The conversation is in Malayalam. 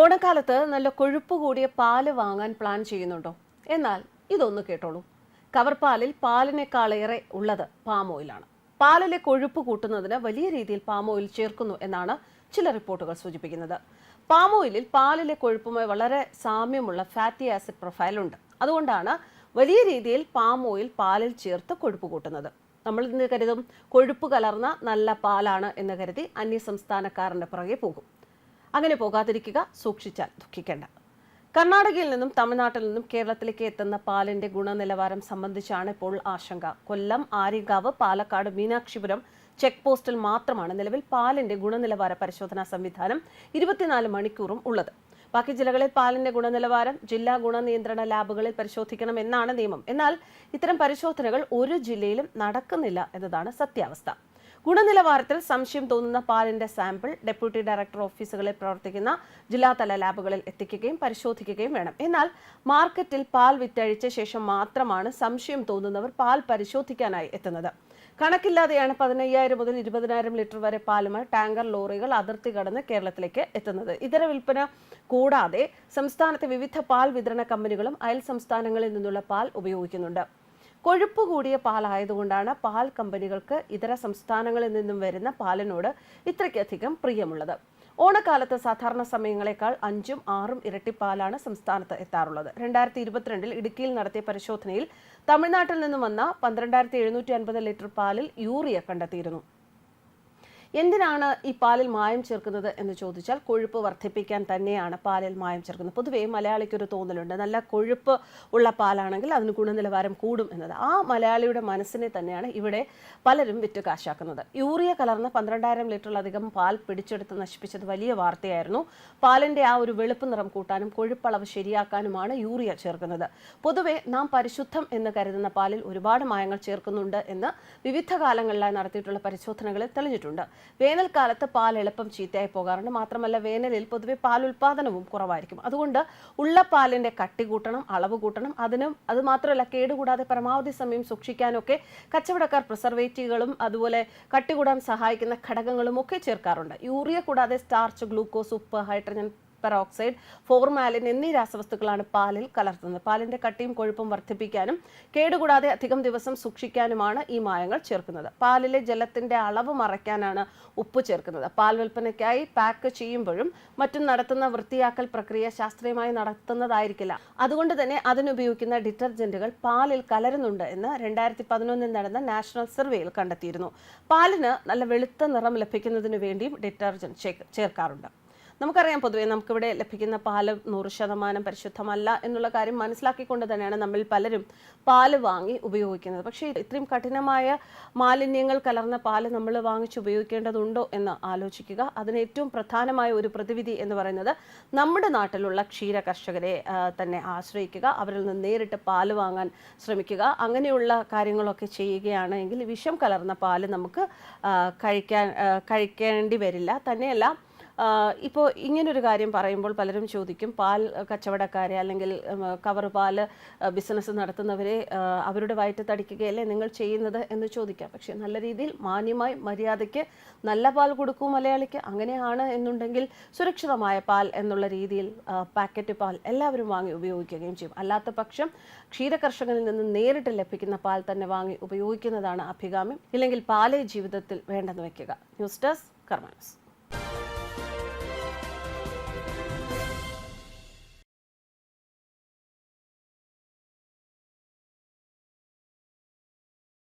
ഓണക്കാലത്ത് നല്ല കൊഴുപ്പ് കൂടിയ പാൽ വാങ്ങാൻ പ്ലാൻ ചെയ്യുന്നുണ്ടോ? എന്നാൽ ഇതൊന്ന് കേട്ടോളൂ. കവർ പാലിൽ പാലിനേക്കാളേറെ ഉള്ളത് പാം ഓയിലാണ് പാലിലെ കൊഴുപ്പ് കൂട്ടുന്നതിന് വലിയ രീതിയിൽ പാം ഓയിൽ ചേർക്കുന്നു എന്നാണ് ചില റിപ്പോർട്ടുകൾ സൂചിപ്പിക്കുന്നത്. പാം ഓയിലിൽ പാലിലെ കൊഴുപ്പുമായി വളരെ സാമ്യമുള്ള ഫാറ്റി ആസിഡ് പ്രൊഫൈൽ ഉണ്ട്. അതുകൊണ്ടാണ് വലിയ രീതിയിൽ പാം ഓയിൽ പാലിൽ ചേർത്ത് കൊഴുപ്പ് കൂട്ടുന്നത്. നമ്മൾ ഇന്ന് കരുതും കൊഴുപ്പ് കലർന്ന നല്ല പാലാണ് എന്ന് കരുതി അന്യ സംസ്ഥാനക്കാരന്റെ പുറകെ പോകും. അങ്ങനെ പോകാതിരിക്കുക സൂക്ഷിച്ചാൽ ദുഃഖിക്കേണ്ട. കർണാടകയിൽ നിന്നും തമിഴ്നാട്ടിൽ നിന്നും കേരളത്തിലേക്ക് എത്തുന്ന പാലിന്റെ ഗുണനിലവാരം സംബന്ധിച്ചാണ് ഇപ്പോൾ ആശങ്ക. കൊല്ലം ആര്യങ്കാവ് പാലക്കാട് മീനാക്ഷിപുരം ചെക്ക് പോസ്റ്റിൽ മാത്രമാണ് നിലവിൽ പാലിന്റെ ഗുണനിലവാര പരിശോധനാ സംവിധാനം ഇരുപത്തിനാല് മണിക്കൂറും ഉള്ളത്. ബാക്കി ജില്ലകളിൽ പാലിന്റെ ഗുണനിലവാരം ജില്ലാ ഗുണനിയന്ത്രണ ലാബുകളിൽ പരിശോധിക്കണം എന്നാണ് നിയമം. എന്നാൽ ഇത്തരം പരിശോധനകൾ ഒരു ജില്ലയിലും നടക്കുന്നില്ല എന്നതാണ് സത്യാവസ്ഥ. ഗുണനിലവാരത്തിൽ സംശയം തോന്നുന്ന പാലിന്റെ സാമ്പിൾ ഡെപ്യൂട്ടി ഡയറക്ടർ ഓഫീസുകളിൽ പ്രവർത്തിക്കുന്ന ജില്ലാതല ലാബുകളിൽ എത്തിക്കുകയും പരിശോധിക്കുകയും വേണം. എന്നാൽ മാർക്കറ്റിൽ പാൽ വിറ്റഴിച്ച ശേഷം മാത്രമാണ് സംശയം തോന്നുന്നവർ പാൽ പരിശോധിക്കാനായി എത്തുന്നത്. കണക്കില്ലാതെയാണ് പതിനയ്യായിരം മുതൽ ഇരുപതിനായിരം ലിറ്റർ വരെ പാലുമായി ടാങ്കർ ലോറികൾ അതിർത്തി കടന്ന് കേരളത്തിലേക്ക് എത്തുന്നത്. ഇതര വിൽപ്പന കൂടാതെ സംസ്ഥാനത്തെ വിവിധ പാൽ വിതരണ കമ്പനികളും അയൽ സംസ്ഥാനങ്ങളിൽ നിന്നുള്ള പാൽ ഉപയോഗിക്കുന്നുണ്ട്. കൊഴുപ്പ് കൂടിയ പാലായതുകൊണ്ടാണ് പാൽ കമ്പനികൾക്ക് ഇതര സംസ്ഥാനങ്ങളിൽ നിന്നും വരുന്ന പാലിനോട് ഇത്രയ്ക്കധികം പ്രിയമുള്ളത്. ഓണക്കാലത്ത് സാധാരണ സമയങ്ങളെക്കാൾ അഞ്ചും ആറും ഇരട്ടി പാലാണ് സംസ്ഥാനത്ത് എത്താറുള്ളത്. രണ്ടായിരത്തി ഇരുപത്തിരണ്ടിൽ ഇടുക്കിയിൽ നടത്തിയ പരിശോധനയിൽ തമിഴ്നാട്ടിൽ നിന്നും വന്ന പന്ത്രണ്ടായിരത്തി എഴുന്നൂറ്റി അൻപത് ലിറ്റർ പാലിൽ യൂറിയ കണ്ടെത്തിയിരുന്നു. എന്തിനാണ് ഈ പാലിൽ മായം ചേർക്കുന്നത് എന്ന് ചോദിച്ചാൽ കൊഴുപ്പ് വർദ്ധിപ്പിക്കാൻ തന്നെയാണ് പാലിൽ മായം ചേർക്കുന്നത്. പൊതുവേ മലയാളിക്കൊരു തോന്നലുണ്ട്. നല്ല കൊഴുപ്പ് ഉള്ള പാലാണെങ്കിൽ അതിന് ഗുണനിലവാരം കൂടും എന്നത്. ആ മലയാളിയുടെ മനസ്സിനെ തന്നെയാണ് ഇവിടെ പലരും വിറ്റ് കാശാക്കുന്നത് യൂറിയ കലർന്ന പന്ത്രണ്ടായിരം ലിറ്ററിലധികം പാൽ പിടിച്ചെടുത്ത് നശിപ്പിച്ചത് വലിയ വാർത്തയായിരുന്നു. പാലിന്റെ ആ ഒരു വെളുപ്പ് നിറം കൂട്ടാനും കൊഴുപ്പളവ് ശരിയാക്കാനുമാണ് യൂറിയ ചേർക്കുന്നത്. പൊതുവെ നാം പരിശുദ്ധം എന്ന് കരുതുന്ന പാലിൽ ഒരുപാട് മായങ്ങൾ ചേർക്കുന്നുണ്ട് എന്ന് വിവിധ കാലങ്ങളിലായി നടത്തിയിട്ടുള്ള പരിശോധനകളിൽ തെളിഞ്ഞിട്ടുണ്ട്. വേനൽക്കാലത്ത് പാൽ എളുപ്പം ചീത്തയായി പോകാറുണ്ട്. മാത്രമല്ല വേനലിൽ പൊതുവെ പാൽ ഉൽപാദനവും കുറവായിരിക്കും. അതുകൊണ്ട് ഉള്ള പാലിന്റെ കട്ടി കൂട്ടണം അളവ് കൂട്ടണം. അതിനും അത് മാത്രമല്ല കേടുകൂടാതെ പരമാവധി സമയം സൂക്ഷിക്കാനൊക്കെ കച്ചവടക്കാർ പ്രിസർവേറ്റീവുകളും അതുപോലെ കട്ടി കൂടാൻ സഹായിക്കുന്ന ഘടകങ്ങളും ഒക്കെ ചേർക്കാറുണ്ട്. യൂറിയ കൂടാതെ സ്റ്റാർച്ച് ഗ്ലൂക്കോസ് ഉപ്പ് ഹൈഡ്രജൻ പെറോക്സൈഡ് ഫോർമാലിൻ എന്നീ രാസവസ്തുക്കളാണ് പാലിൽ കലർത്തുന്നത്. പാലിന്റെ കട്ടിയും കൊഴുപ്പും വർദ്ധിപ്പിക്കാനും കേടുകൂടാതെ അധികം ദിവസം സൂക്ഷിക്കാനുമാണ് ഈ മായങ്ങൾ ചേർക്കുന്നത്. പാലിലെ ജലത്തിന്റെ അളവ് മറയ്ക്കാനാണ് ഉപ്പ് ചേർക്കുന്നത്. പാൽ വിൽപ്പനയ്ക്കായി പാക്ക് ചെയ്യുമ്പോഴും മറ്റും നടത്തുന്ന വൃത്തിയാക്കൽ പ്രക്രിയ ശാസ്ത്രീയമായി നടത്തുന്നതായിരിക്കില്ല. അതുകൊണ്ട് തന്നെ അതിനുപയോഗിക്കുന്ന ഡിറ്റർജന്റുകൾ പാലിൽ കലരുന്നുണ്ട് എന്ന് രണ്ടായിരത്തി പതിനൊന്നിൽ നടന്ന നാഷണൽ സർവേയിൽ കണ്ടെത്തിയിരുന്നു. പാലിന് നല്ല വെളുത്ത നിറം ലഭിക്കുന്നതിന് വേണ്ടിയും ഡിറ്റർജന്റ് ചേർക്കാറുണ്ട്. നമുക്കറിയാം പൊതുവെ നമുക്കിവിടെ ലഭിക്കുന്ന പാൽ നൂറ് ശതമാനം പരിശുദ്ധമല്ല എന്നുള്ള കാര്യം മനസ്സിലാക്കിക്കൊണ്ട് തന്നെയാണ് നമ്മൾ പലരും പാൽ വാങ്ങി ഉപയോഗിക്കുന്നത്. പക്ഷേ ഇത്രയും കഠിനമായ മാലിന്യങ്ങൾ കലർന്ന പാൽ നമ്മൾ വാങ്ങിച്ച് ഉപയോഗിക്കേണ്ടതുണ്ടോ എന്ന് ആലോചിക്കുക. അതിന് ഏറ്റവും പ്രധാനമായ ഒരു പ്രതിവിധി എന്ന് പറയുന്നത് നമ്മുടെ നാട്ടിലുള്ള ക്ഷീര കർഷകരെ തന്നെ ആശ്രയിക്കുക. അവരിൽ നിന്ന് നേരിട്ട് പാൽ വാങ്ങാൻ ശ്രമിക്കുക. അങ്ങനെയുള്ള കാര്യങ്ങളൊക്കെ ചെയ്യുകയാണെങ്കിൽ വിഷം കലർന്ന പാൽ നമുക്ക് കഴിക്കാൻ കഴിക്കേണ്ടി വരില്ല. തന്നെയല്ല ഇപ്പോൾ ഇങ്ങനൊരു കാര്യം പറയുമ്പോൾ പലരും ചോദിക്കും പാൽ കച്ചവടക്കാരെ അല്ലെങ്കിൽ കവർ പാൽ ബിസിനസ് നടത്തുന്നവരെ അവരുടെ വയറ്റ് തടിക്കുകയല്ലേ നിങ്ങൾ ചെയ്യുന്നത് എന്ന് ചോദിക്കാം. പക്ഷേ നല്ല രീതിയിൽ മാന്യമായി മര്യാദയ്ക്ക് നല്ല പാൽ കൊടുക്കൂ മലയാളിക്ക്. അങ്ങനെയാണ് എന്നുണ്ടെങ്കിൽ സുരക്ഷിതമായ പാൽ എന്നുള്ള രീതിയിൽ പാക്കറ്റ് പാൽ എല്ലാവരും വാങ്ങി ഉപയോഗിക്കുകയും ചെയ്യും. അല്ലാത്ത പക്ഷം ക്ഷീരകർഷകരിൽ നിന്ന് നേരിട്ട് ലഭിക്കുന്ന പാൽ തന്നെ വാങ്ങി ഉപയോഗിക്കുന്നതാണ് അഭികാമ്യം. ഇല്ലെങ്കിൽ പാലേ ജീവിതത്തിൽ വേണ്ടെന്ന് വയ്ക്കുക ന്യൂസ് ഡെസ്ക് കർമാനസ്